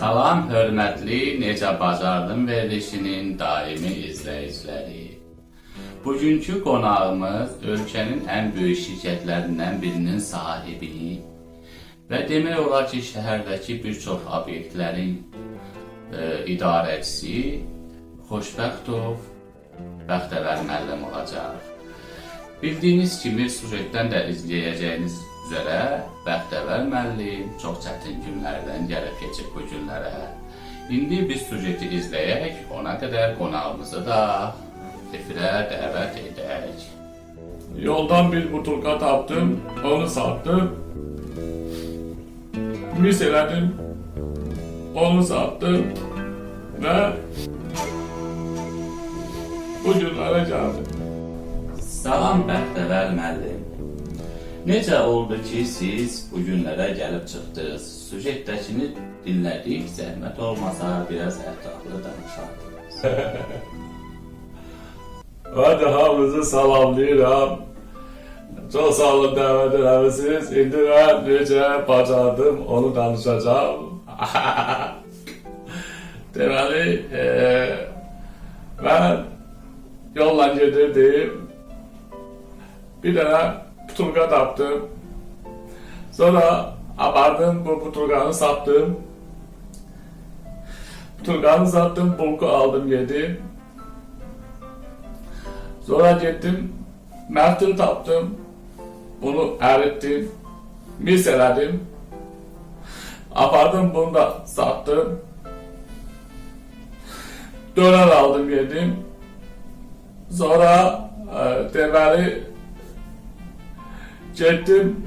Salam hörmətli Necə Bacardım verilişinin daimi izləyiciləri. Bugünkü qonağımız ölkənin ən böyük şirkətlərindən birinin sahibi və demək olar ki, şəhərdəki bir çox obyektlərin e, idarəçisi Xoşbəxtov Bəxtəvər müəllim olacaq. Bildiyiniz kimi sujetdən də izləyəcəyiniz üzrə Bəxtəvər müəllim çox çətin günlərdən gəlib keçib bu günlərə. İndi biz sujeti izləyək, ona qədər qonağımızı da efirə dəvət edək. Yoldan bir butulka taptım, onu sattım. Mis elədim, onu sattım ve bu günlere geldim. Salam Bəxtəvər müəllim. Necə oldu ki, siz bu günlərə gəlib çıxdınız? Sujetdəkini dinlədik, zəhmət olmasa biraz ətraflı danışardınız. Hadi hamınızı salamlayıram. Çok sağ olun davet eləmisiniz. İndi ben necə bacardım onu danışacağım. Deməli, e, ben yolla gedirdim. Bir tane butulka taptım. Sonra apardım bu butulkanı sattım. Butulkanı sattım, bulku aldım yedim. Sonra gittim, mertin taptım. Bunu erittim, miseledim. Apardım bunu da sattım. Döner aldım yedim. Sonra e, deməli gittim,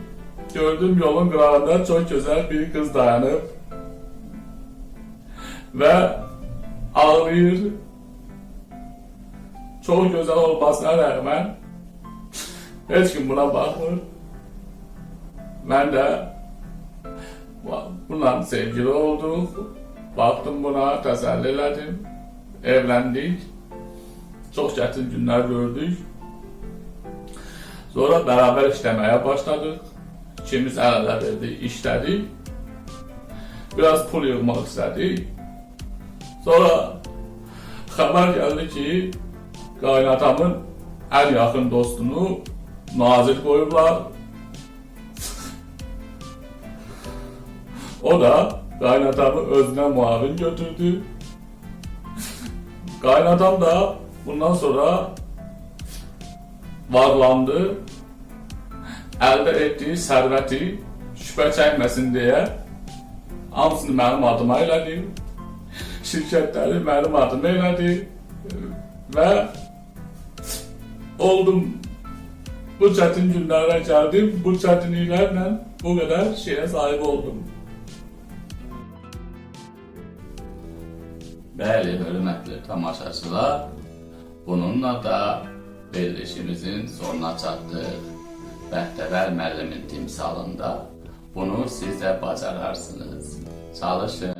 gördüm yolun qırağında çok güzel bir kız dayanıp ve ağlayır. Çok güzel olmasına rağmen hiç kim buna bakmır. Ben de bununla sevgili olduk. Baktım buna, teselli elədim. Evlendik. Çok çetin günler gördük. Sonra beraber işlemeye başladık. İkimiz ele verdik, işledik. Biraz pul yığmak istedik. Sonra haber geldi ki qaynatamın ən yaxın dostunu nazir qoyublar. o da qaynatamı özünə muavin götürdü. Qaynatam da bundan sonra varlandı. Əldə etdiyi sərvəti şübhə çəkməsin deyə hamısını mənim adıma elədi. Şirkətləri mənim adıma elədi və oldum. Bu çetin günlere geldim. Bu çetinliklerle bu kadar şeye sahip oldum. Bəli, hörmətli tamaşaçılar, bununla da verilişimizin sonuna çatdıq. Bəxtəvər müəllimin timsalında bunu siz də bacararsınız. Çalışın.